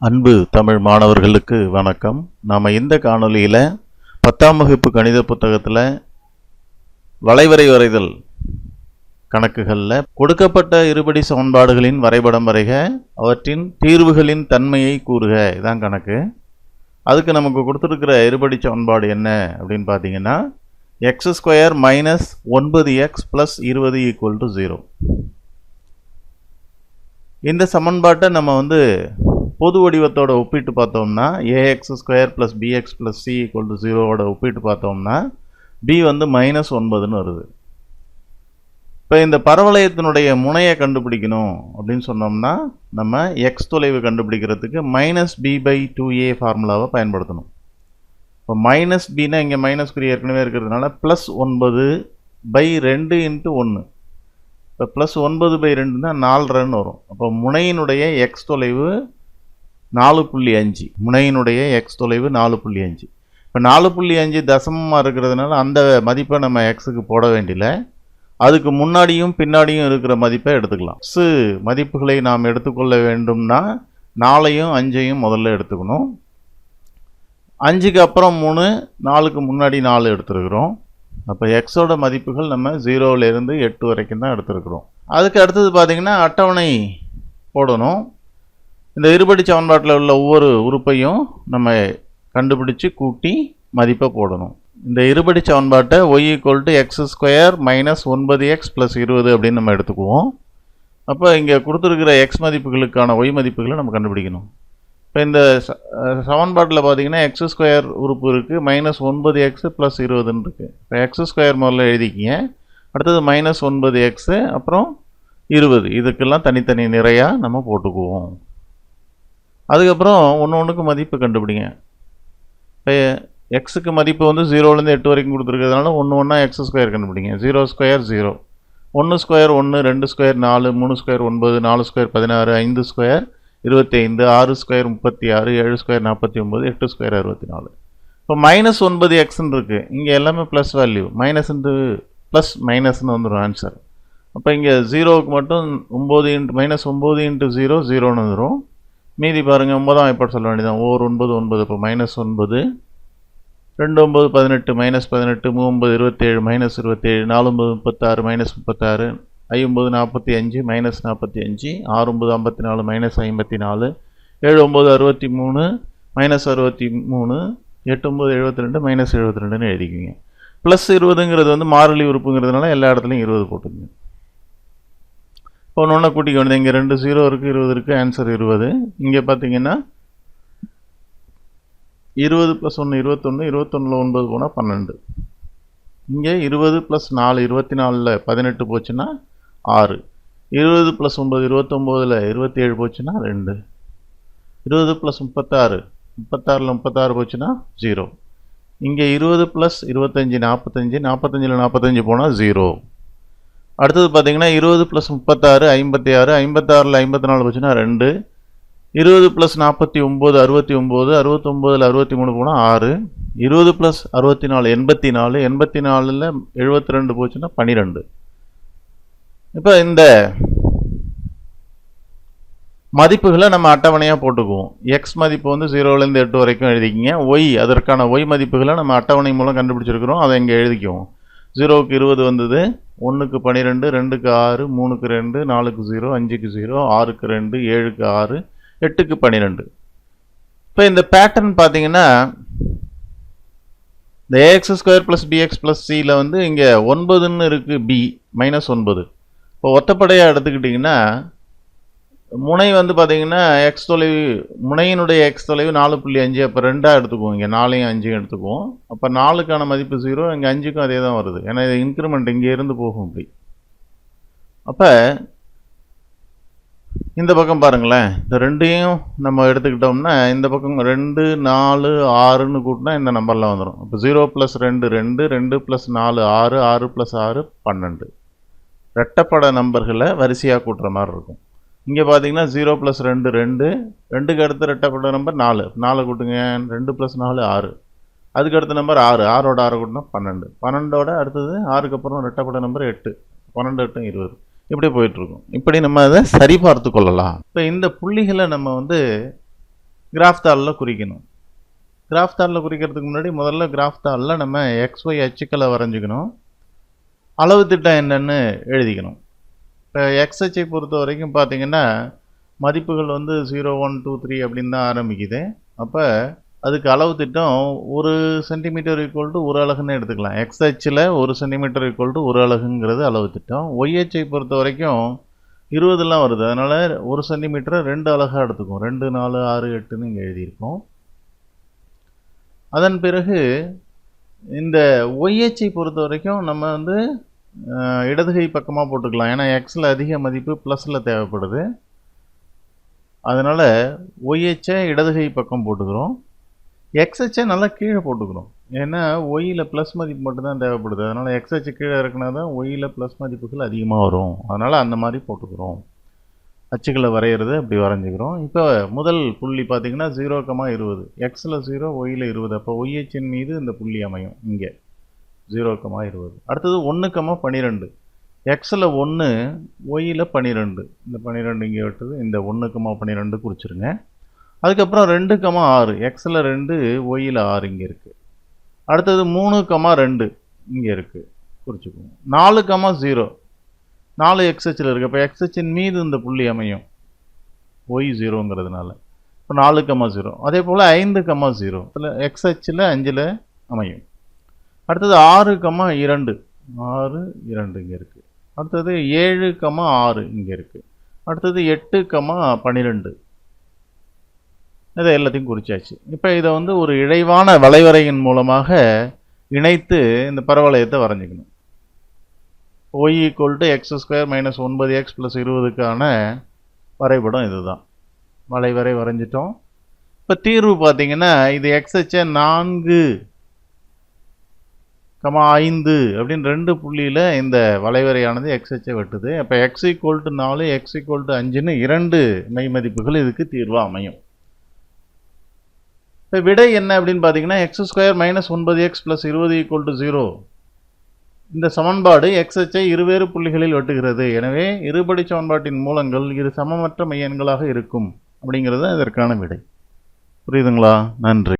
அன்பு தமிழ் மாணவர்களுக்கு வணக்கம். நாம் இந்த காணொலியில் பத்தாம் வகுப்பு கணித புத்தகத்தில் வளைவரை வரைதல் கணக்குகளில் கொடுக்கப்பட்ட இருபடி சமன்பாடுகளின் வரைபடம் வரைக அவற்றின் தீர்வுகளின் தன்மையை கூறுக. இதான் கணக்கு. அதுக்கு நமக்கு கொடுத்துருக்கிற இருபடி சமன்பாடு என்ன அப்படின்னு பார்த்தீங்கன்னா எக்ஸ் ஸ்கொயர் மைனஸ் ஒன்பது எக்ஸ் ப்ளஸ் இருபது ஈக்குவல் டு ஜீரோ இந்த சமன்பாட்டை நம்ம வந்து பொது வடிவத்தோட ஒப்பிட்டு பார்த்தோம்னா A X square plus B X plus C equal to ஜீரோவோட ஒப்பிட்டு பார்த்தோம்னா பி வந்து மைனஸ் ஒன்பதுன்னு வருது. இப்போ இந்த பரவளையத்தினுடைய முனையை கண்டுபிடிக்கணும் அப்படின்னு சொன்னோம்னா நம்ம எக்ஸ் தொலைவு கண்டுபிடிக்கிறதுக்கு minus B by two A ஃபார்முலாவை பயன்படுத்தணும். இப்போ மைனஸ் பின்னா இங்கே மைனஸ் குறி ஏற்கனவே இருக்கிறதுனால ப்ளஸ் ஒன்பது பை ரெண்டு இன்ட்டு ஒன்று இப்போ ப்ளஸ் ஒன்பது பை ரெண்டுனா நாலரைன்னு வரும். அப்போ முனையினுடைய எக்ஸ் தொலைவு நாலு புள்ளி அஞ்சு. முனையினுடைய எக்ஸ் தொலைவு நாலு புள்ளி அஞ்சு. இப்போ நாலு புள்ளி அஞ்சு தசமமாக இருக்கிறதுனால அந்த மதிப்பை நம்ம எக்ஸுக்கு போட வேண்டியல அதுக்கு முன்னாடியும் பின்னாடியும் இருக்கிற மதிப்பை எடுத்துக்கலாம். எக்ஸு மதிப்புகளை நாம் எடுத்துக்கொள்ள வேண்டும்னா நாலையும் அஞ்சையும் முதல்ல எடுத்துக்கணும். அஞ்சுக்கு அப்புறம் மூணு நாலுக்கு முன்னாடி நாலு எடுத்துருக்குறோம். அப்போ எக்ஸோட மதிப்புகள் நம்ம ஜீரோவிலேருந்து எட்டு வரைக்கும் தான் எடுத்துருக்குறோம். அதுக்கு அடுத்தது பார்த்திங்கன்னா அட்டவணை போடணும். இந்த இருபடி சமன்பாட்டில் உள்ள ஒவ்வொரு உறுப்பையும் நம்ம கண்டுபிடிச்சு கூட்டி மதிப்பை போடணும். இந்த இருபடி சமன்பாட்டை Y equal to X square minus ஒன்பது எக்ஸ் ப்ளஸ் இருபது அப்படின்னு நம்ம எடுத்துக்குவோம். அப்போ இங்கே கொடுத்துருக்கிற எக்ஸ் மதிப்புகளுக்கான ஒய் மதிப்புகளை நம்ம கண்டுபிடிக்கணும். இப்போ இந்த சமன்பாட்டில் பார்த்தீங்கன்னா எக்ஸ் ஸ்கொயர் உறுப்பு இருக்குது மைனஸ் ஒன்பது எக்ஸ் ப்ளஸ் இருபதுன்னு இருக்குது இப்போ எக்ஸ் ஸ்கொயர் முதல்ல எழுதிக்கிங்க. அடுத்தது மைனஸ் ஒன்பது எக்ஸு அப்புறம் இருபது. இதுக்கெல்லாம் தனித்தனி நிறையா நம்ம போட்டுக்குவோம். அதுக்கப்புறம் ஒன்று ஒன்றுக்கு மதிப்பு கண்டுபிடிங்க. இப்போ எக்ஸுக்கு மதிப்பு வந்து ஜீரோலேருந்து எட்டு வரைக்கும் கொடுத்துருக்கிறதுனால ஒன்று ஒன்றா எக்ஸ் ஸ்கொயர் கண்டுபிடிங்க. ஜீரோ ஸ்கொயர் ஜீரோ ஒன்று ஸ்கொயர் ஒன்று ரெண்டு ஸ்கொயர் நாலு மூணு ஸ்கொயர் ஒன்பது நாலு ஸ்கொயர் பதினாறு ஐந்து ஸ்கொயர் இருபத்தி ஐந்து ஆறு ஸ்கொயர் முப்பத்தி ஆறு ஏழு ஸ்கொயர் நாற்பத்தி ஒம்பது எட்டு ஸ்கொயர் அறுபத்தி நாலு இப்போ மைனஸ் ஒன்பது எக்ஸ்ன்னு இருக்குது இங்கே எல்லாமே ப்ளஸ் வேல்யூ மைனஸ்ன்ட்டு ப்ளஸ் மைனஸ்னு வந்துடும் ஆன்சர் அப்போ இங்கே ஜீரோவுக்கு மட்டும் ஒம்பது இன்ட்டு மைனஸ் ஒம்பது இன்ட்டு ஜீரோ ஜீரோன்னு வந்துடும் மீதி பாருங்கள் ஒன்பதாம் எப்படி சொல்ல வேண்டியதான் ஓர் ஒன்பது ஒன்பது இப்போ மைனஸ் ஒன்பது. ரெண்டு ஒம்பது பதினெட்டு மைனஸ் பதினெட்டு மூணு இருபத்தேழு மைனஸ் இருபத்தேழு நாலு ஒம்பது முப்பத்தாறு மைனஸ் முப்பத்தாறு ஐம்பது நாற்பத்தி அஞ்சு மைனஸ் நாற்பத்தி அஞ்சு ஆறு ஒம்பது ஐம்பத்தி நாலு மைனஸ் ஐம்பத்தி நாலு ஏழு ஒம்பது அறுபத்தி மூணு மைனஸ் அறுபத்தி மூணு எட்டு ஒம்பது எழுபத்தி ரெண்டு மைனஸ் எழுபத்தி ரெண்டுன்னு எழுதிக்குவீங்க. ப்ளஸ் இருபதுங்கிறது வந்து மாறிலி உறுப்புங்கிறதுனால எல்லா இடத்துலையும் இருபது போட்டுக்குங்க. இப்போ ஒன்று ஒன்றா கூட்டிக்க வேண்டியது இங்கே ரெண்டு ஜீரோ இருக்குது இருபது இருக்குது ஆன்சர் இருபது. இங்கே பார்த்தீங்கன்னா இருபது ப்ளஸ் ஒன்று இருபத்தொன்று இருபத்தொன்னில் ஒன்பது போனால் பன்னெண்டு. இங்கே இருபது ப்ளஸ் நாலு இருபத்தி நாலில் பதினெட்டு போச்சுன்னா ஆறு. இருபது ப்ளஸ் ஒம்பது இருபத்தொம்போதில் இருபத்தி ஏழு போச்சுன்னா ரெண்டு. இருபது ப்ளஸ் முப்பத்தாறு முப்பத்தாறில் முப்பத்தாறு போச்சுன்னா ஜீரோ இங்கே இருபது ப்ளஸ் இருபத்தஞ்சி நாற்பத்தஞ்சு நாற்பத்தஞ்சில் நாற்பத்தஞ்சு போனால் ஜீரோ அடுத்தது பார்த்தீங்கன்னா இருபது ப்ளஸ் முப்பத்தாறு ஐம்பத்தி ஆறு ஐம்பத்தாறில் ஐம்பத்தி நாலு போச்சுன்னா ரெண்டு. இருபது ப்ளஸ் நாற்பத்தி ஒம்பது அறுபத்தி ஒம்பது அறுபத்தொம்போதில் அறுபத்தி மூணு போனால் ஆறு. இருபது ப்ளஸ் அறுபத்தி நாலு எண்பத்தி நாலு எண்பத்தி நாலில் எழுபத்தி ரெண்டு போச்சுன்னா பன்னிரெண்டு. இப்போ இந்த மதிப்புகளை நம்ம அட்டவணையாக போட்டுக்குவோம். எக்ஸ் மதிப்பு வந்து ஜீரோலேருந்து எட்டு வரைக்கும் எழுதிக்கிங்க. ஒய் அதற்கான ஒய் மதிப்புகளை நம்ம அட்டவணை மூலம் கண்டுபிடிச்சிருக்கிறோம். அதை இங்கே எழுதிக்குவோம். ஜீரோவுக்கு இருபது வந்தது. ஒன்றுக்கு பன்னிரெண்டு ரெண்டுக்கு ஆறு மூணுக்கு ரெண்டு நாலுக்கு ஜீரோ அஞ்சுக்கு ஜீரோ ஆறுக்கு ரெண்டு ஏழுக்கு ஆறு எட்டுக்கு பன்னிரெண்டு இப்போ இந்த பேட்டர்ன் பார்த்தீங்கன்னா இந்த A X square plus B X plus சியில் வந்து இங்கே ஒன்பதுன்னு இருக்குது பி மைனஸ் ஒன்பது. இப்போ ஒத்தப்படையாக எடுத்துக்கிட்டிங்கன்னா முனை வந்து பார்த்தீங்கன்னா எக்ஸ் தொலைவு முனையினுடைய எக்ஸ் தொலைவு நாலு புள்ளி அஞ்சு அப்போ ரெண்டாக எடுத்துக்குவோம் இங்கே. நாலையும் அஞ்சையும் எடுத்துக்குவோம். அப்போ நாலுக்கான மதிப்பு ஜீரோ இங்கே அஞ்சுக்கும் அதே தான் வருது. ஏன்னா இது இன்க்ரிமெண்ட் இங்கே இருந்து போகும் அப்படி அப்போ இந்த பக்கம் பாருங்களேன். இந்த ரெண்டையும் நம்ம எடுத்துக்கிட்டோம்னா இந்த பக்கம் ரெண்டு நாலு ஆறுன்னு கூட்டினா இந்த நம்பரில் வந்துடும் இப்போ ஜீரோ ப்ளஸ் ரெண்டு ரெண்டு ரெண்டு ப்ளஸ் நாலு ஆறு ஆறு ப்ளஸ் ஆறு பன்னெண்டு. ரெட்டப்பட நம்பர்களை வரிசையாக கூட்டுற மாதிரி இருக்கும். இங்கே பார்த்தீங்கன்னா ஜீரோ ப்ளஸ் ரெண்டு ரெண்டு. ரெண்டுக்கு அடுத்த ரெட்டப்பட்ட நம்பர் நாலு. நாலு கூட்டுங்க. ரெண்டு ப்ளஸ் நாலு ஆறு. அதுக்கு அடுத்த நம்பர் ஆறு. ஆறோட ஆறு கூட்டினா பன்னெண்டு. பன்னெண்டோட அடுத்தது ஆறுக்கு அப்புறம் ரெட்டப்பட்ட நம்பர் எட்டு. பன்னெண்டு எட்டு இருபது. இப்படி போயிட்டுருக்கும். இப்படி நம்ம அதை சரி பார்த்து கொள்ளலாம். இப்போ இந்த புள்ளிகளை நம்ம வந்து கிராஃப் தாளில் குறிக்கணும். கிராஃப் தாளில் குறிக்கிறதுக்கு முன்னாடி முதல்ல கிராஃப் தாளில் நம்ம எக்ஸ்ஒய் அச்சுக்களை வரைஞ்சிக்கணும். அளவு திட்டம் என்னன்னு எழுதிக்கணும். இப்போ எக்ஸ்ஹெச்ஐ பொறுத்த வரைக்கும் பார்த்தீங்கன்னா மதிப்புகள் வந்து ஜீரோ ஒன் டூ த்ரீ அப்படின்னு தான் ஆரம்பிக்குது. அப்போ அதுக்கு அளவு திட்டம் ஒரு சென்டிமீட்டர் ஈக்குவல் டு ஒரு அலகுன்னு எடுத்துக்கலாம். எக்ஸ்ஹெச்சில் ஒரு சென்டிமீட்டர் ஈக்குவல் டு ஒரு அலகுங்கிறது அளவு திட்டம். ஒய் பொறுத்த வரைக்கும் இருபதுலாம் வருது. அதனால் ஒரு சென்டிமீட்டரை ரெண்டு அழகாக எடுத்துக்கும் ரெண்டு நாலு ஆறு எட்டுன்னு இங்கே எழுதியிருக்கோம். அதன் பிறகு இந்த ஒய்ஹெச்சை பொறுத்த வரைக்கும் நம்ம வந்து இடதுகை பக்கமாக போட்டுக்கலாம். ஏன்னா எக்ஸில் அதிக மதிப்பு ப்ளஸில் தேவைப்படுது. அதனால் ஒய்ஹெச்சை இடதுகை பக்கம் போட்டுக்கிறோம். எக்ஸ்ஹெச்சை நல்லா கீழே போட்டுக்கிறோம். ஏன்னா ஒய்யில் ப்ளஸ் மதிப்பு மட்டும்தான் தேவைப்படுது. அதனால் எக்ஸ்ஹெச் கீழே இறக்குனா தான் ஒய்யில் ப்ளஸ் மதிப்புகள் அதிகமாக வரும். அதனால் அந்த மாதிரி போட்டுக்கிறோம். அச்சுக்களை வரைகிறது அப்படி வரைஞ்சிக்கிறோம். இப்போ முதல் புள்ளி பார்த்தீங்கன்னா ஜீரோ கமா இருபது. எக்ஸில் ஜீரோ ஒய்யில் இருபது. அப்போ ஒய்ஹெச்சின் மீது இந்த புள்ளி அமையும். இங்கே. ஜீரோ கமா இருபது. அடுத்தது ஒன்று கமா பன்னிரெண்டு எக்ஸில் ஒன்று ஒயில் பன்னிரெண்டு இந்த பன்னிரெண்டு இங்கே விட்டது இந்த ஒன்று கமா பன்னிரெண்டு குறிச்சிருங்க. அதுக்கப்புறம் ரெண்டு கமா ஆறு. எக்ஸில் ரெண்டு ஒயில் ஆறு இங்கே இருக்குது அடுத்தது மூணு கமா ரெண்டு இங்கே இருக்குது குறிச்சிக்கோங்க. நாலு கமா ஜீரோ நாலு எக்ஸ்ஹெச்சில் இருக்குது இப்போ எக்ஸ்ஹெச்சின் மீது இந்த புள்ளி அமையும். ஒய் ஜீரோங்கிறதுனால இப்போ நாலு கமா ஜீரோ அதே போல் ஐந்து கமா ஜீரோ இதில் எக்ஸ்ஹெச்சில் அஞ்சில் அமையும். அடுத்தது ஆறு கமா இரண்டு. ஆறு இரண்டு இங்கே இருக்குது அடுத்தது ஏழு கமா ஆறு இங்கே இருக்குது அடுத்தது எட்டு கமா பன்னிரெண்டு இதை எல்லாத்தையும் குறிச்சாச்சு. இப்போ இதை வந்து ஒரு இழைவான வளைவரையின் மூலமாக இணைத்து இந்த பரவளையத்தை வரைஞ்சிக்கணும். Y equal to X square minus ஒன்பது எக்ஸ் ப்ளஸ் இருபதுக்கான வரைபடம் இதுதான். வளைவரை வரைஞ்சிட்டோம். இப்போ தீர்வு பார்த்தீங்கன்னா இது எக்ஸ்ஹெச்சை நான்கு. கமா ஐந்து அப்படின்னு ரெண்டு புள்ளியில் இந்த வளைவரையானது எக்ஸ்ஹெச்சை வெட்டுது. அப்போ எக்ஸ் ஈக்குவல் டு நாலு எக்ஸ் ஈக்குவல் டு அஞ்சுன்னு இரண்டு மெய் மதிப்புகள் இதுக்கு தீர்வாக அமையும். இப்போ விடை என்ன அப்படின்னு பார்த்தீங்கன்னா எக்ஸ் ஸ்கொயர் மைனஸ் ஒன்பது எக்ஸ் ப்ளஸ் இருபது ஈக்குவல் டு ஜீரோ இந்த சமன்பாடு எக்ஸ்எச்சை இருவேறு புள்ளிகளில் வெட்டுகிறது. எனவே இருபடி சமன்பாட்டின் மூலங்கள் இரு சமமற்ற மையன்களாக இருக்கும் அப்படிங்கிறது இதற்கான விடை. புரியுதுங்களா? நன்றி.